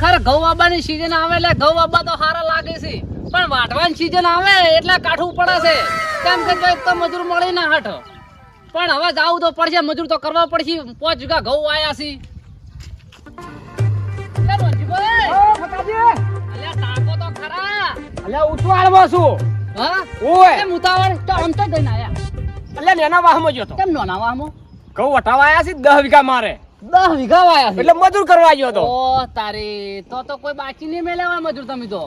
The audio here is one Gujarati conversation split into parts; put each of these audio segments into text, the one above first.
ખરેખર ઘઉં વાવવાની સીઝન આવે એટલે ઘઉં બાબા તો સારા લાગે છે. પણ વાટવાની સીઝન આવે એટલે કાઠું પડે છે. કેમ કે એક તો મજૂર મળી ના હાઠ પણ હવે જવું તો પડશે મજૂર તો કરવા પડશે. પાંચ વીઘા ઘઉં આવ્યા છે. અલ્યા નેના વાહમાં ગયો તો. કેમ નાના વાહમાં? ઘઉં વટાવા આયા છે દસ વીઘા મારે. દસ વીઘા વાયા એટલે મજૂર કરવા આવ્યો તો ઓ તારે તો તો કોઈ બાકી નહીં મેળવવા મજૂર તમે તો.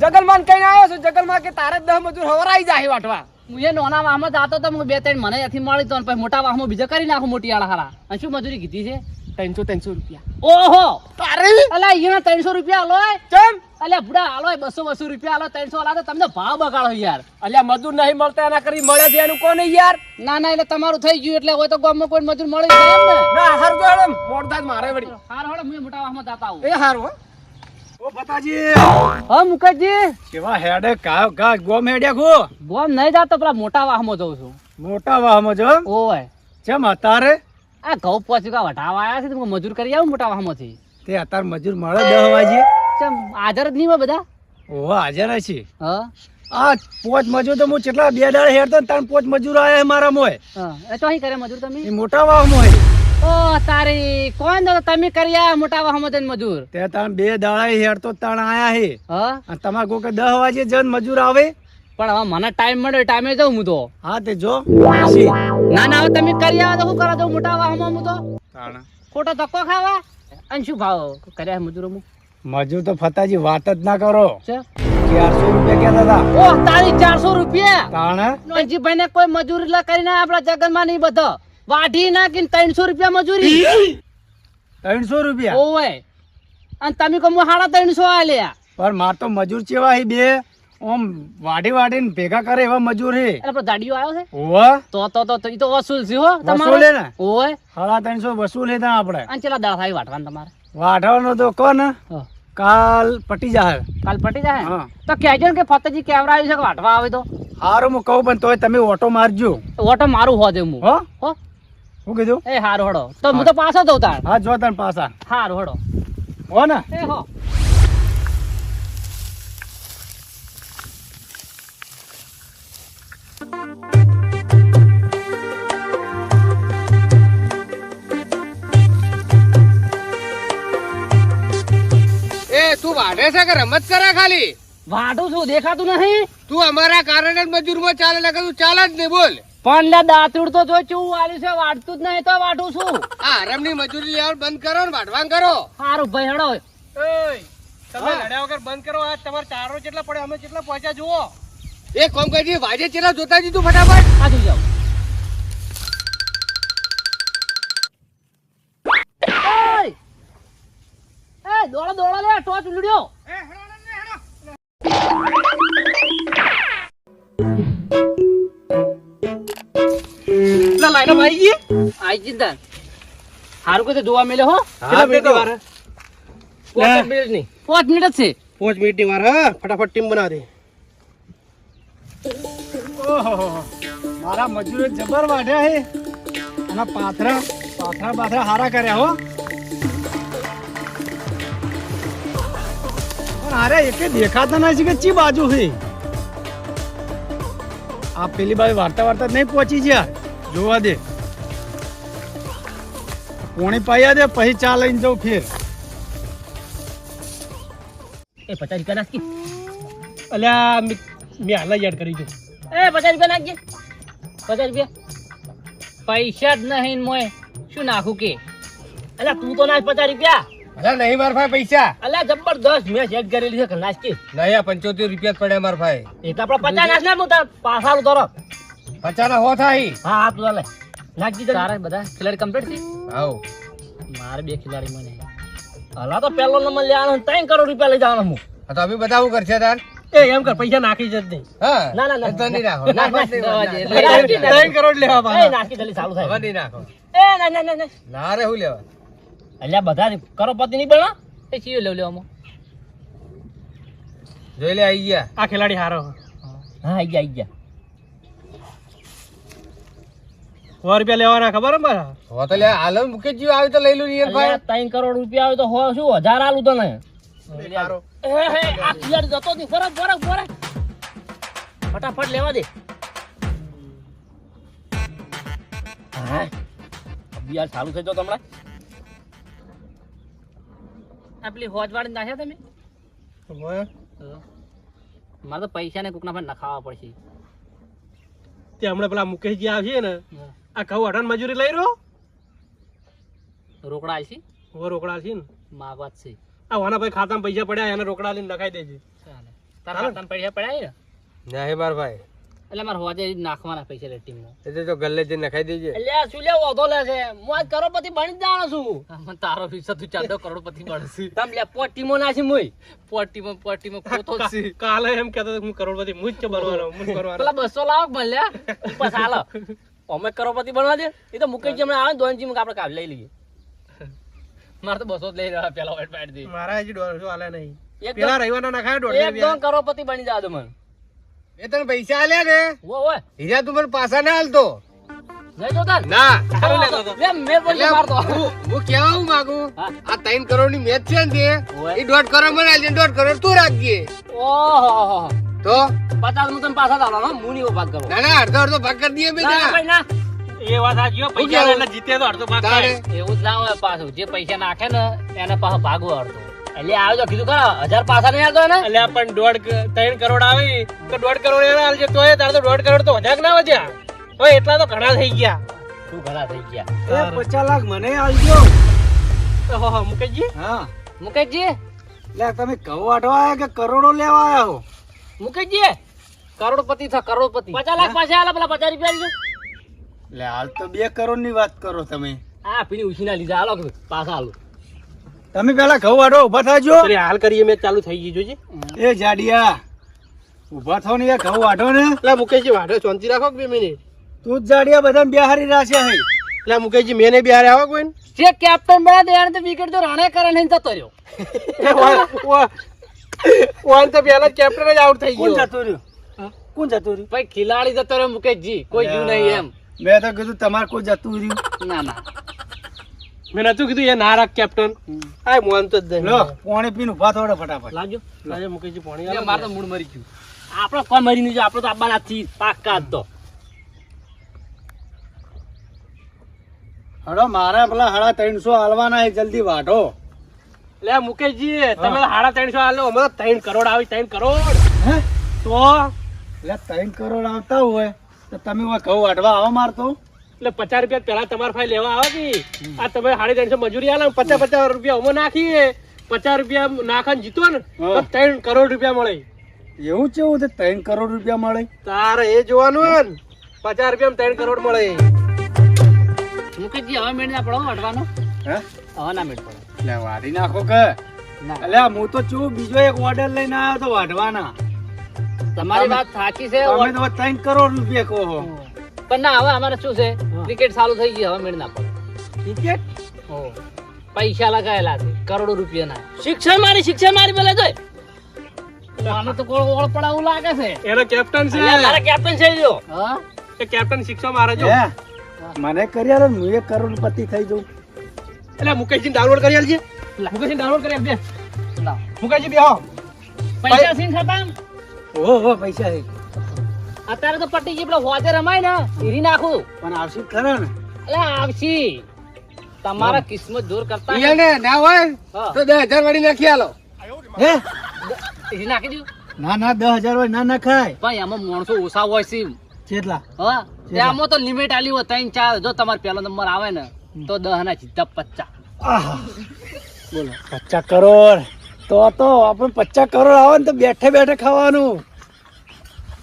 જગલમાન કઈ આવ્યો છો જગલમાન કે તારે દસ મજૂર હવરાઈ જાય વાટવા. હું એ નાના વાહમાં જતો તો હું બે ત્રણ મને એથી મળી તો પછી મોટા વાહમાં બીજા કરી નાખું મોટી આળા હારા. શું મજૂરી કીધી છે? ત્રણસો ત્રણસો રૂપિયા. ઓહો! તારે? અલા અહીંયા ત્રણસો રૂપિયા આલોય કેમ અલ્યા બુડા આલોય બસો બસો રૂપિયા આલો ત્રણસો આલા તો તમને ભાવ બગાડો યાર. અલ્યા મજૂર નહીં મળતા એના કરી મળે છે એનું કોને યાર? ના ના એટલે તમારું થઈ ગયું એટલે હોય તો ગામમાં કોઈ મજૂર મળે છે એમ ને? ના હાર તો હેડમ મોડતા જ મારે વળી. હાર હળો હું મોટા વાહમાં જતા આવું. એ હારું હો. ઓ ફતાજી હા મુકજી કેવા હેડે કા કા ગોમ હેડ્યા ગો બોમ નહીં જાતો પેલા મોટા વાહમાં જઉં છું. મોટા વાહમાં જો. ઓય. ચમ અતારે આ ઘઉં પહોંચ્યું વટાવા આવ્યા છે તમે મજૂર કરી આવું મોટા વાહમાંથી. તે અત્યારે મજૂર મળે દસ વાગે. ચમ હાજર જ નહીં હોય બધા? ઓહો હાજર છે. હા? આ પોચ મજૂર તો હું કેટલા બે દાડે હેરતો ને ત્રણ પોચ મજૂર આયા મારા મોય હા એ તો અહીં કરે મજૂર તમે? એ મોટા વાહ મોય ઓ તારી કોણ તો તમે કરી આયા મોટા વાહ જઈને મજૂર? તે તાણ બે દાડા હેરતો ત્રણ આયા હે હા? અને તમારે કો કે દસ વાગે જન મજૂર આવે? પણ હવે મને ટાઈમ મળ્યો ટાઈમે જાઉં હું તો. હા તે જો. ના ના તમે કરી આવો તો શું કરો છો? મોટા વાહમાં હું તો ખોટો ધક્કો ખાવા? અને શું ભાવ કર્યા મજૂરો હું મજૂર તો ફતાજી વાત જ ના કરો. ચારસો રૂપિયા કહેતા હતા. ઓ તારી ચારસો રૂપિયા? તાણ? નોનજીભાઈ ને કોઈ મજૂરી લા કરીને આપણા જગનમાં નહીં બધો. વાઢી નાખીને ત્રણસો રૂપિયા મજૂરી. ત્રણસો રૂપિયા? ઓવે. અને તમે કહો સાડા ત્રણસો લ્યા પણ માર તો મજૂર ચેવા બે. ઓમ વાડી વાડીને ભેગા કરે એવા મજૂર હે. એટલે દાડીઓ આવ્યો છે? ઓવા તો તો તો તો ઈ તો વસૂલ છે હો વસૂલે ને? ઓય હાડા ત્રણસો વસૂલ હે ત્યાં આપણે. અને ચેલા થાય વાટવાનું તમારે? વાઢવાનો તો કોણ? કાલ પટી જાય કાલ પટી જાહે? હા. તો કહેજો કે ફતેજી કેવરા આવ્યું છે કે વાટવા આવે તો? હારું હું કહું પણ તોય તમે ઓટો મારજો. ઓટો મારું હોજે હું. હો? હો. હું કીધું? એ હારું હડો તો હું તો પાછો દઉં તાર હા જો તને પાછા. હારું હડો હો ને? એ હો. તું વાઢે છે કે રમત કરે ખાલી? વાઢું છું દેખાતું નહીં તું અમારા કારણે જ મજૂરમાં ચાલે લાગે તું ચાલે જ નહીં બોલ. પણ લે દાંતરૂડ તો જો ચૂ વાળી છે વાટતું જ નહીં તો વાટું છું. આ હરામની મજૂરી લેવાનું બંધ કરો ને વાઢવાનું કરો. હારું ભાઈ હડો. તમે લડ્યા વગર બંધ કરો આ તમારે ચારો કેટલા પડે અમે કેટલા પહોંચ્યા જુઓ. એક કોમ કરી વાજે ચેલા જોતા જીધું ફટાફટ. સાચું જાવ ટોચ ઉલડ્યો. લાઈનો ભાઈ ગઈ આઈ ચિંતા હારું કોઈ જોવા મળ્યો હો. કેટલા મિનિટની વાર? પાંચ મિનિટની. પાંચ મિનિટ જ છે. પાંચ મિનિટની વાર હા. ફટાફટ ટીમ બના દે. ઓહો મારા મજૂરો જબર વાઢ્યા હે. અને પાથરા પાથરા પાથરા હારા કર્યા હો. હારે એકે દેખાતા નથી કે ચી બાજુ છે આ પેલી બાજુ વાર્તા વાર્તા નહીં પહોંચી જ્યાં? જોવા દે. પોણી પાયા દે પછી ચા લઈને જાઉં ફેર. એ પચાસ રૂપિયા નાખી અલ્યા મેં મેં હાલ યાદ કરી દઉં એ પચાસ રૂપિયા નાખજે. પચાસ રૂપિયા? પૈસા જ નહીં મોય શું નાખું કે? અલ્યા તું તો નાખ પચાસ રૂપિયા. અરે નહીં મારા ભાઈ પૈસા અલ્યા જબરદસ્ત મેં ચેક કરેલી છે કે. નાખી નહીં આ પંચોતેર રૂપિયા જ પડે મારા ભાઈ એ તો આપણે પચાસ નાખ ને હું તાર પાછા ઉતારો. પચાસ હો થાય. હા હા તું ચાલે દીધા તારે બધા ખેલાડી કમ્પ્લીટ થઈ આવ. મારે બે ખેલાડી મને. અલા તો પહેલો નંબર લેવાનો ત્રણ કરોડ રૂપિયા લઈ જવાનો હું તો અમે બધા શું કરશે તાર? એ એમ કર પૈસા નાખી જ નહીં હા ના, ના, ના. તો નહીં નાખો ના, નાખો ના, ના, નાખો. ના, નાખી, નાખી. ત્રણ કરોડ લેવા એ નાખી જલ્દી ચાલુ હવે થાય નહીં નાખો. એ ના ના ના ના. ના રે હું લેવા? અલ્યા બધા કરોડપતિ નહીં બનો એ ચીયો લેવ લેવામાં જોઈ લે આઈ ગયા. આ ખેલાડી હારો. હા આઈ ગયા આઈ ગયા. સો રૂપિયા લેવાના ખબર હે મારા હવે તો લે હાલ જ મુકેશજી આવે તો લઈ લો નિયર ભાઈ ત્રણ કરોડ રૂપિયા આવે તો હો શું હજાર આલું તને? એ, હે, આ clear જતો નહીં. ફરક, ફરક, ફરક. ફટાફટ લેવા દે. હા. બિયાર ચાલુ થઈ જાવ હમણાં. આ પેલી નાખ્યા તમે? મારે તો પૈસા ને કોકના પણ નખાવા પડશે. તે હમણાં પેલા મુકેશજી આવશે ને આ કહું અઢાર મજૂરી લઈ રહ્યો? રોકડા આવશે હો રોકડા છે ને? માગવા જ છે. આ વાના ભાઈ ખાતામાં પૈસા પડ્યા એને રોકડા લઈને નખાઈ દેજે. તારા ખાતામાં પૈસા પડ્યા ને ના હે માર ભાઈ. એટલે મારે હોજે નાખવાના પૈસા લેટીમાં એ તો જો ગલ્લે જઈને નખાઈ દેજે. એટલે શું લે ઓધો લે છે. હું આજ કરોડપતિ બની જાણો છું. તારો વિશે તું ચાલતો કરોડપતિ બનશે. તમ લે પોટીમો નાસી ટીમો પોટીમો પોટીમો ખોતો છે કાલે એમ કહેતો હું કરોડપતિ હું જ બનવાનો હું કરવાનો પેલા બસો લાવો ભલ્યા બસ હાલો. અમે કરોડપતિ બનવા દે. એ તો મુકેશજી હમણાં આવે દોનજી મુક આપણે કાઢ લઈ લઈએ. મારે તો બસો જ લઈ રહ્યા પેલા વેટ પાડી દે. મારા હજી દોઢસો આલે નહીં. એક પેલા રવિવારના નખાય દોઢસો કરોડપતિ બની જાદો મને. એ તને પૈસા આલ્યા ને હીરા તું મને પાછા ના હાલતો ના. લેતો. લે મેર પર હું હું કેવા હું માંગુ? આ ત્રણ કરોડની મેચ છે ને એ દોઢ કરોડ મને આલજે દોઢ કરોડ તું રાખજે. ઓહો તો? પચાસ હું તને પાછા ચાલો હું. નહીં વાત કરું. ના ના અડધો અડધો ભાગ કરી દઈએ બે ના ભાઈ ના. એ વાત સાચી હો, પૈસા જીતે તો અડધો ભાગ તારે. એવું જ ના હોય પાછું. જે પૈસા નાખે ને એને પાછો ભાગવો અડધો. એટલે આવે તો કીધું ખરા હજાર પાછા નહીં આવતો ને એટલે પણ દોઢ ત્રણ કરોડ આવી તો દોઢ કરોડ એના આલજે તોય તારે તો દોઢ કરોડ તો વધારે ના વધ્યા. હવે એટલા તો ઘણા થઈ ગયા. શું ઘણા થઈ ગયા? એ પચાસ લાખ મને આવજો ઓહો મુકેશજી? હા. મુકેશજી? એટલે તમે કહો આઠવા આવ્યા કે કરોડો લેવા આવ્યા હો? મુકેશજી? કરોડપતિ થા કરોડપતિ. પચાસ લાખ પાછા આલા પેલા પચાસ રૂપિયા લીધો એટલે હાલ તો બે કરોડની વાત કરો તમે. આ પીણી ઉછીના લીધા. હાલો પાછા હાલો. તમે પેલા ઘઉં વાટો ઊભા થાજો. અરે હાલ કરીએ મેં ચાલુ થઈ ગઈ જોજે. એ જાડિયા ઊભા થો ને ઘઉં વાઢો ને. એટલે મુકેશજી વાઢો શાંતિ રાખો બે મિનિટ? તું જ જાડિયા બધા બિહારી રાખ્યા હે એટલે મુકેશજી મેને બી હારે આવો કોઈ જે કેપ્ટન બન્યા તો તો વિકેટ તો રાણે કરે જતો રહ્યો વન તો પહેલા કેપ્ટન જ આઉટ થઈ કોણ ગયો. જતું રહ્યું? કોણ જતું રહ્યું? ભાઈ ખિલાડી જતો રહ્યો મુકેશજી. કોઈ જીવ નહીં એમ. મેં તો કીધું તમારે કોઈ જતું રહ્યું. ના ના. મેં નતું કીધું એ ના રાખ કેપ્ટન આ મોન તો જ લો પાણી પીને ઊભા થોડો ફટાફટ. લાવજો લાજો મુકેશજી પાણી આ. મારે તો મૂળ મરી ગયું. આપણો કોઈ મરી નહીં આપણો તો આબા નથી પાક્કા જ તો. હડો મારા પેલા સાડા ત્રણસો હાલવાના એ જલ્દી વાટો લે મુકેશજી તમે સાડા ત્રણસો હાલો અમે ત્રણ કરોડ આવી ત્રણ કરોડ. હે? તો? એટલે ત્રણ કરોડ આવતા હોય તો તમે કહું ઘઉં વાટવા આવો મારતો એટલે પચાસ રૂપિયા પેલા તમારા ફાઈ લેવા આવે કે આ તમે સાડી ત્રણસો મજૂરી આલો પચાસ પચાસ રૂપિયા અમે નાખીએ. પચાસ રૂપિયા નાખા જીતો ને તો ત્રણ કરોડ રૂપિયા મળે. એવું કેવું છે ત્રણ કરોડ રૂપિયા મળે? તારે એ જોવાનું પચાસ રૂપિયા ત્રણ કરોડ મળે. મુકેશજી હવે મેળ ના પડો અડવાનો. હે? હવે ના મેળ પડો. એટલે વાડી નાખો કે. અલ્યા હું તો છું બીજો એક ઓર્ડર લઈને આવ્યો તો વાઢવાના તમારી વાત સાચી છે તો ત્રણ કરોડ રૂપિયા કહો. પણ ના હવે અમારે શું છે? ક્રિકેટ ચાલુ થઈ ગઈ હવે મેળ ના પડે. ક્રિકેટ પૈસા લગાયેલા છે કરોડો રૂપિયાના. શિક્ષણ મારી શિક્ષણ મારી પેલા જોઈ. આને તો કોળ ઓળ પડાવું લાગે છે. એનો કેપ્ટન છે. મારા કેપ્ટન છે જો. હા? એ કેપ્ટન શિક્ષા મારે જો. મને કરિયર હું એક કરોડપતિ થઈ જઉં. એટલે મુકેશજી ડાઉનલોડ કરી આલજે. મુકેશજી ડાઉનલોડ કરી આપજે. મુકેશજી બેહો. પૈસા સીન ખતમ ઓહો પૈસા છે અત્યારે તો પટી ગઈ પેલો હોજે રમાય ને હીરી નાખું. પણ આવશી ખરા ને. એટલે આવશી. તમારા કિસ્મત દૂર કરતા ઈયા ને ના હોય. તો દસ હજાર વાળી નાખી આલો. હે? હીરી નાખી દઉં ના ના દસ હજાર હોય ના ના ખાય ભાઈ આમાં માણસો ઓછા હોય છે કેટલા હા? આમાં તો લિમિટ આલી હોય ત્રણ ચાર જો તમારે પહેલો નંબર આવે ને તો દસ ના સીધા પચાસ. આહા. બોલો. પચાસ કરોડ. તો તો આપણે પચાસ કરોડ આવે ને તો બેઠે બેઠે ખાવાનું.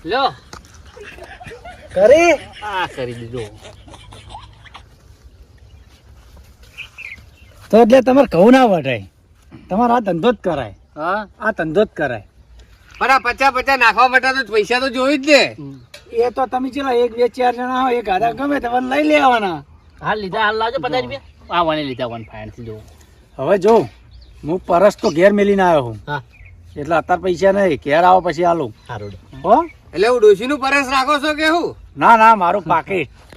લ્યો. કરી? આ કરી દીધો. તો એટલે તમારે કહું ના વટાય તમારે આ ધંધો જ કરાય. હા? આ ધંધો જ કરાય. પણ આ પચાસ પચાસ નાખવા માટે તો પૈસા તો જોયું જ ને. એ તો તમે ચલો એક બે ચાર જણા હોય એક આધા ગમે તો લઈ લેવાના. હાલ લીધા હાલ લાવજો પચાસ રૂપિયા. આ વને લીધા વન ફાઇનથી જો હવે જો હું પરસ તો ઘેર મેલીને આવ્યો હું. હા. એટલે અત્યારે પૈસા નહીં ઘેર આવો પછી આલું સારું હો? એટલે હું ડોશી નું પરેશ રાખો છો કે હું? ના ના મારું પાકીટ.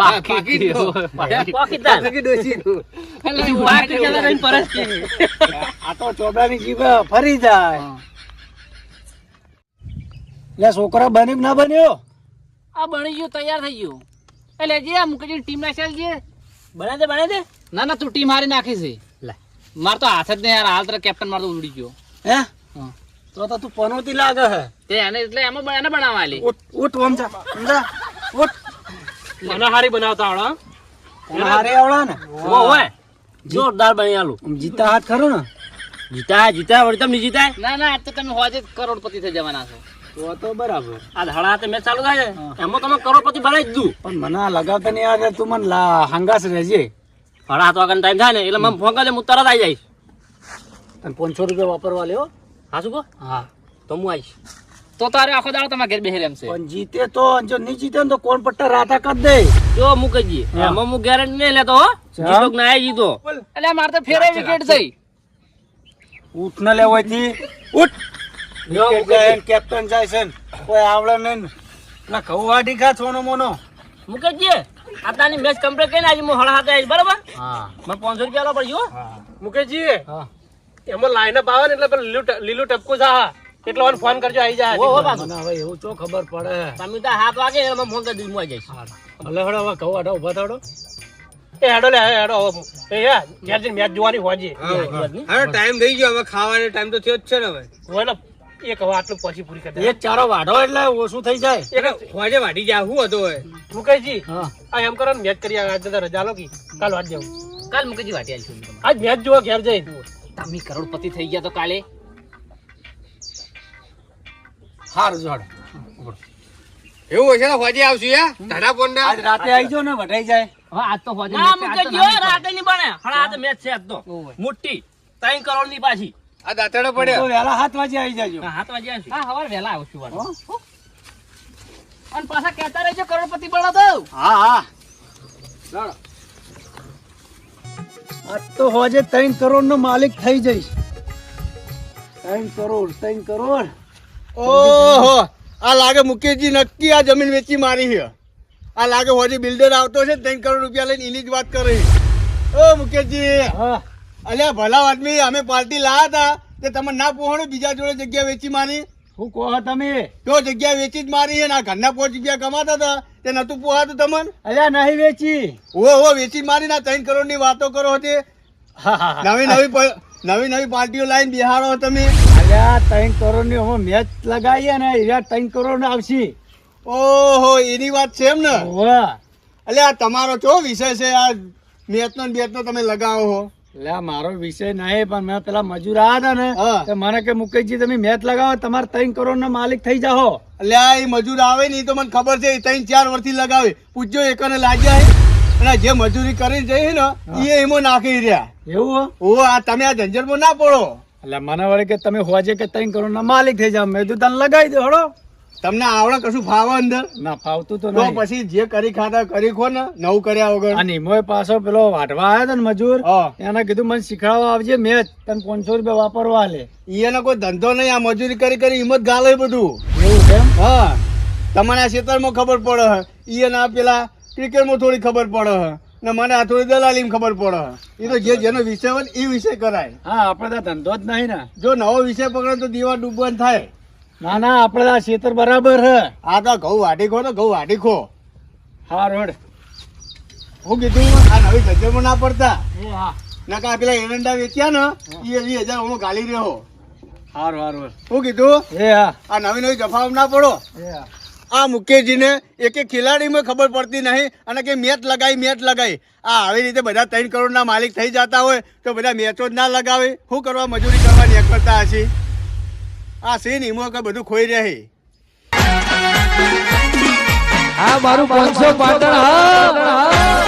આ તો ચોબડાની જીભ ફરી જાય. છોકરો બન્યું ના બન્યો? આ બની ગયું તૈયાર થઈ ગયું. એટલે જે આ ટીમ નાખેલ છે બને દે બને દે. ના ના તું ટીમ હારી નાખી છે. લે. માર તો હાથ જ નહીં યાર. હાલ તરફ કેપ્ટન મારતો ઉડી ગયો. હા. તો તો તું પનોતી લાગે હે. તે એને એટલે એમાં એને બનાવવા આલી ઉઠ ઓમ જા સમજા ઉઠ. મને હારી બનાવતા આવડે? મને હારી આવડા ને? ઓ ઓય જોરદાર બની આલું. આમ જીતા હાથ ખરો ને? જીતા જીતા વળી તમને જીતાય? ના ના આજ તો તમે હોજે જ કરોડપતિ થઈ જવાના છો. તો તો બરાબર. આ ધડા હાથે મેં ચાલુ થાય છે. એમાં તમે કરોડપતિ બનાવી જ દઉં. પણ મને આ લગાવતા નહીં આવે તું મને લા હંગાસ રહેજે. ધડા હાથ આગળ ટાઈમ થાય ને એટલે મને ફોન કરજે હું તરત આવી જઈશ અને પાંચસો રૂપિયા વાપરવા લેવો હા શું હા. તો હું આવીશ. તો તારે આખો દાડો તમારા ઘેર બેહી રહેમ છે. પણ જીતે તો જો નહીં જીતે ને તો કોણ પટ્ટા રાતા કરી દે? જો મૂકી દઈએ. હા. એમાં હું ગેરંટી નહીં લેતો હો. જીતો કે ના જીતો. એટલે મારે તો ફેરે વિકેટ થઈ. ઉઠ ન લેવો થી ઉઠ. યો વિકેટ જાય કેપ્ટન જાય છે કોઈ આવડે નહીં ના. ઘઉં વાઢી ખા છોનો મોનો. મૂકી દઈએ. આટલાની મેચ કમ્પ્લીટ કરીને આજે હું હળ હાથે આવીશ બરાબર? હા. મને પાંચસો રૂપિયા આલવા પડ્યો હો. હા. મુકેશજી હા. એમાં લાઈન આવે ને એટલે લીલું લીલું ટપકું જા એટલો મને ફોન કરજો આવી જાય હો, હો, પાછું. મને હવે એવું ચો ખબર પડે. તમે તો હાથ વાગે એમાં ફોન કરી આવી જઈશ ભલે હડો હવે કહો હડો ઊભા થાડો એ હેડો લે હેડો એ યાર જઈને મેચ જોવાની હોજી. હવે ટાઈમ થઈ ગયો હવે ખાવાનો ટાઈમ તો થયો જ છે ને હવે. હોય એક હવે આટલું પછી પૂરી કરી એક ચારો વાઢો એટલે ઓછું થઈ જાય? એટલે હોજે વાઢી જાય શું હતો હવે. મુકેશજી હા. આ એમ કરો ને મેચ કરી આવે આજે રજા લો કી. કાલ વાત જાઉં. કાલ મુકેશજી વાટી આવીશું. આજ મેચ જોવા ઘેર જઈ તમે કરોડપતિ થઈ ગયા તો કાલે? હાર જોડ. એવું હશે ને ફોજી આવશું યા ધાડા ફોન આજ રાતે આવી જો ને વઢાઈ જાય. હા આજ તો ફોજી ના મેચ છે, આજ તો મુકેશજી ના રાતે નહીં બને હળા હાથે મેચ છે આજ તો. મોટી ત્રણ કરોડની પાછી. આ દાંતડો તો પડ્યો વહેલા સાત વાગે આવી જાજો. હા, હાથ વાગે આવશું. હા હવાર વહેલા આવશું વાળો. હો? અને પાછા કહેતા રહેજો કરોડપતિ બનો તો. હા હા. ચાલો આજ તો હોજે ત્રણ કરોડ નો માલિક થઈ જઈશ. ત્રણ કરોડ ત્રણ કરોડ? ઓહો આ લાગે મુકેશજી નક્કી આ જમીન વેચી મારી છે. આ લાગે હોજે બિલ્ડર આવતો છે ત્રણ કરોડ રૂપિયા લઈને એની જ વાત કરી ઓ મુકેશજી હા. અલ્યા ભલા આદમી અમે પાર્ટી લાયા હતા તે તમે ના પહોંચો બીજા જોડે જગ્યા વેચી મારી. શું કહો તમે? તો જગ્યા વેચી જ મારી છે ના આ ઘરના પોચ રૂપિયા કમાતા હતા તે નતું પોહાતું તમને? અલ્યા નહીં વેચી. ઓ હો વેચી મારી ના ત્રણ કરોડની વાતો કરો હતી હા, હા, હા. નવી નવી નવી નવી પાર્ટીઓ લાઈન બિહારો તમે. અલ્યા ત્રણ કરોડની હું મેચ લગાવીએ ને એવા ત્રણ કરોડ આવશે. ઓહો એની વાત છે એમ ને? અલ્યા આ તમારો ચો વિષય છે? આ મેચનો ને બેચનો તમે લગાવો છો આ મારો વિષય નહીં પણ મેં પેલા મજૂર આવ્યા હતા ને. તો મને કે મુકેશજી તમે મેચ લગાવો તમારે ત્રણ કરોડ ના માલિક થઈ જાઓ અલ્યા એ મજૂર આવે ને ઈ તો મને ખબર છે ત્રણ ચાર વર્ષથી લગાવે. પૂછજો એકને લાગ્યા અને જે મજૂરી કરી જઈ ને એ એમાં નાખી રહ્યા. એવું ઓ આ તમે આ ઝંઝટમાં ના પડો. એટલે મને વળે કે તમે હોજે કે ત્રણ કરોડ ના માલિક થઈ જાવ મેં તો તને લગાવી દો હળો. તમને આવડે કશું ફાવે અંદર? ના ફાવતું તો નહીં. પછી જે કરી ખાતા કરી ખો ને નવું કર્યા વગર. અને એમાંય પાછો પેલો વાટવા આવ્યો હતો ને મજૂર એને કીધું મને શીખવાડવા આવજે મેચ તને પાંચસો રૂપિયા વાપરવા લે એને કોઈ ધંધો નહીં આ મજૂરી કરી કરી હિંમત ગાલે બધું. એવું છે હા. તમારા ખેતરમાં ખબર પડે હે. ઈ એના પેલા ક્રિકેટમાં થોડી ખબર પડે હે. ને મને આ થોડી દલાલીમાં ખબર પડે એ તો જે જેનો વિષય હોય એ વિષય કરાય. હા આપણે તો ધંધો જ નહીં ને. જો નવો વિષય પકડે તો દીવા ડૂબવાનું થાય. ના ના આપણે આ ખેતર બરાબર હે. આ તો ઘઉં વાટી ખો તો ઘઉં વાટી ખો. હા રોડ. હું કીધું આ નવી ગજરમાં ના પડતા. એ હા. નકા પેલા એરંડા વેચ્યા ને એ વીસ હજાર હું ગાલી રહ્યો. હારું હારું હું કીધું હે હા. આ નવી નવી જફાવ ના પડો. આ મુકેશજીને એક એક ખેલાડીમાં ખબર પડતી નહીં અને કે મેચ લગાવી મેચ લગાવી આ આવી રીતે બધા ત્રણ કરોડના માલિક થઈ જતા હોય તો બધા મેચો જ ના લગાવે. શું કરવા મજૂરી કરવા નીકળતા કરતા હશે આ સીન ઈમો કે બધું ખોઈ રહે? હા મારું પાંચસો પાટણ હા.